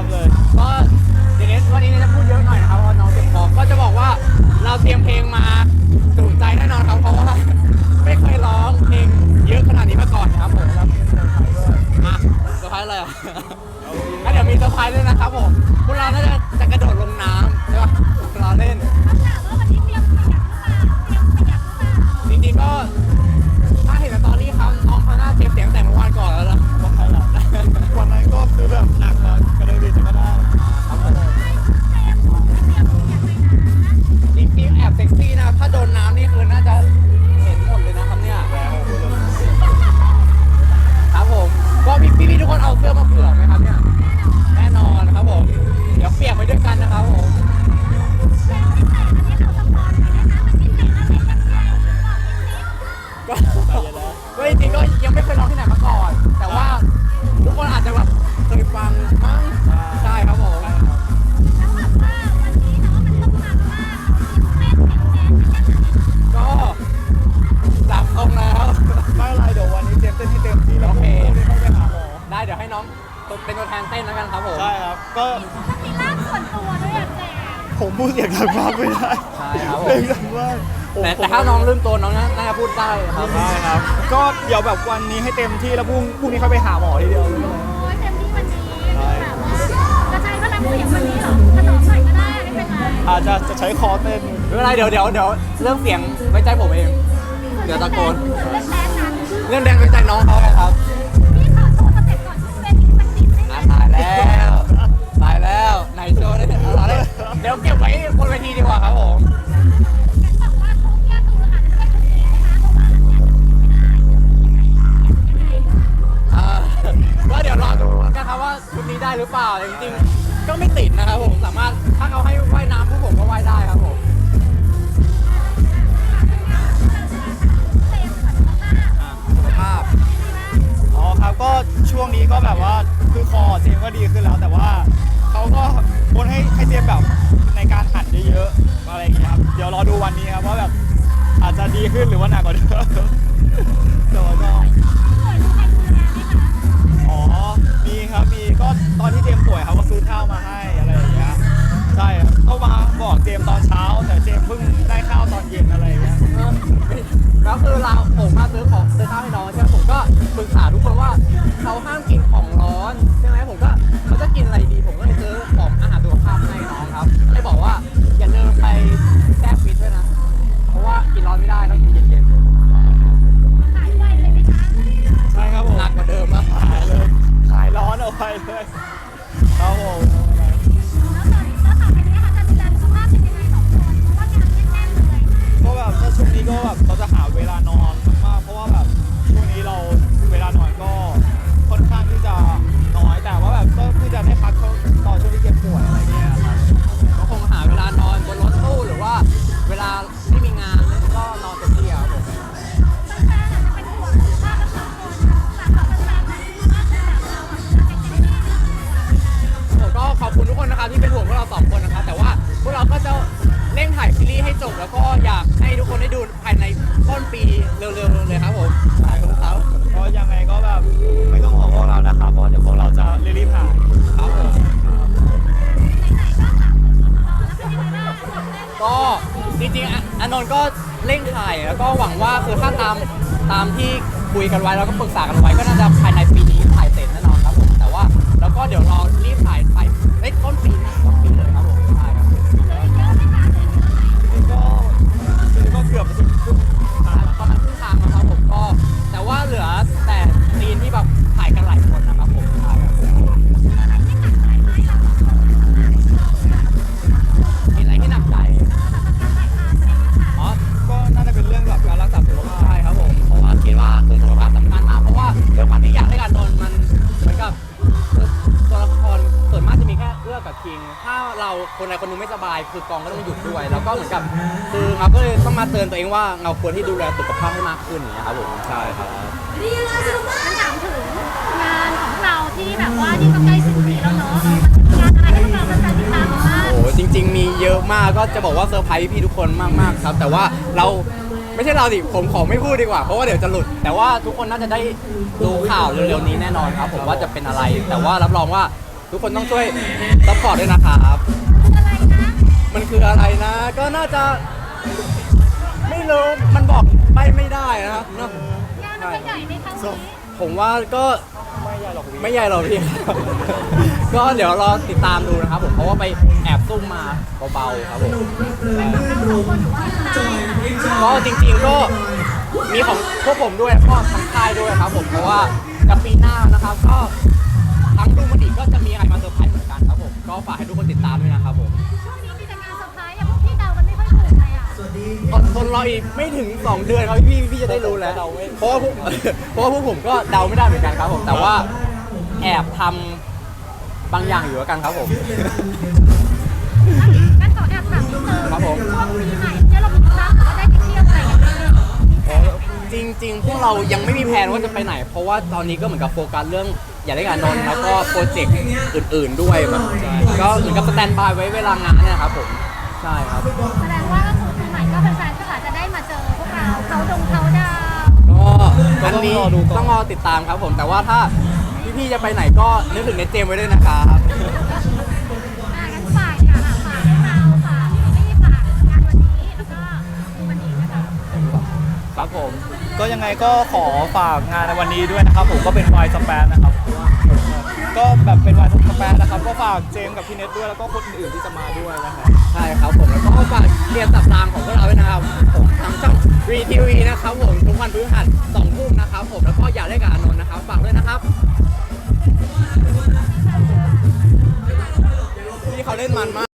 ำเลยก็เดี๋ยวนี้วันนี้จะพูดเยอะหน่อยนะครับเพราะน้องเจ็บคอก็จะบอกว่าเราเตรียมเพลงมาถูกใจแน่นอนครับเพราะว่าไม่เคยร้องเพลงเยอะขนาดนี้มาก่อนนะครับผมแล้วมีเซอร์ไพรส์ด้วยอะเซอร์ไพรส์อะไรอะก็เดี๋ยวมีเซอร์ไพรส์ด้วยนะครับผมพวกเราน่าจะจะกระโดดลงน้ำใช่ปะเราเล่น เป็นตัวแทนเต้นแล้วกันครับผม ใช่ครับ ก็ผมพูดเสียงดังมากไม่ได้ใช่ครับผม เสียงดังมากผมแต่แต่ถ้าน้องลืมตัวน้องน่าน่าจะพูดได้ครับ ได้ครับ ก็เดี๋ยวแบบวันนี้ให้เต็มที่แล้วพรุ่งพรุ่งนี้ค่อยไปหาหมอทีเดียวเลยอาจจะจะใช้คอเต้น ไม่เป็นไรเดี๋ยวเดี๋ยวเดี๋ยวเรื่องเสียงไว้ใจผมเอง เดี๋ยวตะโกนเรื่องแดนไว้ใจน้องเขาไงครับ บไว้บนเวทีดีกว่าครับผมอ่าก็เดี๋ยวรอดูนะครับว่าชุดนี้ได้หรือเปล่าแต่จริงๆก็ไม่ติดนะครับผมสามารถถ้าเขาให้ว่ายน้ำพวกผมก็ว่ายได้ครับผมอ่าสุขภาพ อ๋อครับก็ช่วงนี้ก็แบบว่าคือคอเจมส์ก็ดีขึ้นแล้ว อนที่เจมป่วยเขาก็ซื้อข้าวมาให้อะไรอย่างเงี้ยใช่ครับก็มาบอกเจมตอนเช้า แต่เจมเพิ่งได้ข้าวตอนเย็นอะไรอย่างเงี้ยแล้วคือเราผมมาซื้อของซื้อข้าวให้น้องใช่ไหมผมก็ปรึกษาทุกคนว่าเขาห้ามกินของร้อนใช่ไหมผมก็ ไปเลยครับผมก็แบบถ้าช่วงนี้ก็แบบเราจะหาเวลานอนมากๆเพราะว่าแบบายซีรีส์ให้จบแล้วก็อยากให้ทุกคนได้ดูภายในต้นปีเร็วๆเลยครับผมขอบคุณครับก็ยังไงก็แบบไม่ต้องห่วงพวกเรานะครับเพราะเดี๋ยวพวกเราจะรีบๆหายครับผมก็จริงๆอะอานนท์ก็เร่งถ่ายแล้วก็หวังว่าคือถ้าตามตามที่คุยกันไว้แล้วก็ปรึกษากันไว้ก็ เอื้อกับคิง ถ้าเราคนใดคนหนึงไม่สบาย คือกองก็ต้องหยุดด้วย แล้วก็เหมือนกับคือเราก็เลยต้องมาเตือนตัวเองว่าเราควรที่ดูแลสุขภาพให้มากขึ้นอย่างเงี้ยครับผมใช่ครับมันถามถึงงานของเราที่แบบว่านี่ก็ใกล้สิ้นปีแล้วเนาะงานอะไรให้พวกเราเป็นแฟนติดตามกันบ้างโอ้โหจริง ๆ มีเยอะมากก็จะบอกว่าเซอร์ไพรส์พี่ทุกคนมากๆครับ แต่ว่าเราไม่ใช่เราดิผมขอไม่พูดดีกว่าเพราะว่าเดี๋ยวจะหลุด แต่ว่าทุกคนน่าจะได้ดูข่าวเร็วๆนี้แน่นอนครับ ผมว่าจะเป็นอะไร แต่ว่ารับรองว่า ทุกคนต้องช่วยซัพพอร์ตด้วยนะครับคืออะไรนะมันคืออะไรนะ ก็น่าจะ ไม่รู้ มันบอกไม่ไม่ได้นะครับเนอะงานมันจะใหญ่ในครั้งนี้ผมว่าก็ไม่ใหญ่หรอกพี่ไม่ใหญ่หรอกพี่ก็เดี๋ยวรอติดตามดูนะครับผมเพราะว่าไปแอบซุ่มมาเบาๆครับผมเราสองคนถือว่าตายค่ะก็จริงๆก็มีของพวกผมด้วยก็ทางค่ายด้วยครับผมเพราะว่ากับปีหน้านะครับก็ ทั้งดูมันอีกก็จะมีอะไรมาเซอร์ไพรส์เหมือนกันครับผมก็ฝากให้ทุกคนติดตามด้วยนะครับผมช่วงนี้มีแต่งานเซอร์ไพรส์อะพวกพี่เดากันไม่ค่อยถูกเลยอะอดทนรออีกไม่ถึง 2 เดือนครับพี่พี่จะได้รู้แล้วเพราะว่าพวกเพราะว่าพวกผมก็เดาไม่ได้เหมือนกันครับผมแต่ว่าแอบทำบางอย่างอยู่แล้วกันครับผม งั้นขอแอบถามนิดนึงครับผม ช่วงปีใหม่เนี่ยเรามีคลาสหรือว่าได้ไปเที่ยวอะไรกันไหมเนี่ยจริง ๆ พวกเรายังไม่มีแผนว่าจะไปไหน เพราะว่าตอนนี้ก็เหมือนกับโฟกัสเรื่อง อยากได้งานนนท์แล้วก็โปรเจกต์อื่น ๆด้วยแบบก็เหมือนกับสแตนบายไว้เวลางานเนี่ยครับผมใช่ครับ แสดงว่าก็คือปีใหม่ก็แฟนๆก็อาจจะได้มาเจอพวกเราเขาดงเขาดาวก็อันนี้ต้องรอติดตามครับผม แต่ว่าถ้าพี่ๆจะไปไหนก็นึกถึงเนตเจมไว้ด้วยนะครับ อะงั้นฝากค่ะฝากให้เราฝากไม่ได้ฝากงานวันนี้แล้วก็ดูวันนี้นะคะ ครับผม ก็ยังไงก็ขอฝากงานในวันนี้ด้วยนะครับ ผมก็เป็นวายสเปนนะครับก็แบบเป็นวายสเปนนะครับ ก็ฝากเจมส์กับพี่เน็ตด้วยแล้วก็คนอื่นๆที่จะมาด้วยนะครับใช่ครับผมแล้วก็ฝากเรียนสัปดาห์ของพวกเราด้วยนะครับผมทางช่องวีทีวีนะครับผมทุกวันพฤหัสสองทุ่มนะครับ ผมแล้วก็อยากได้กับอานนท์นะครับฝากด้วยนะครับที่เขาเล่นมันมาก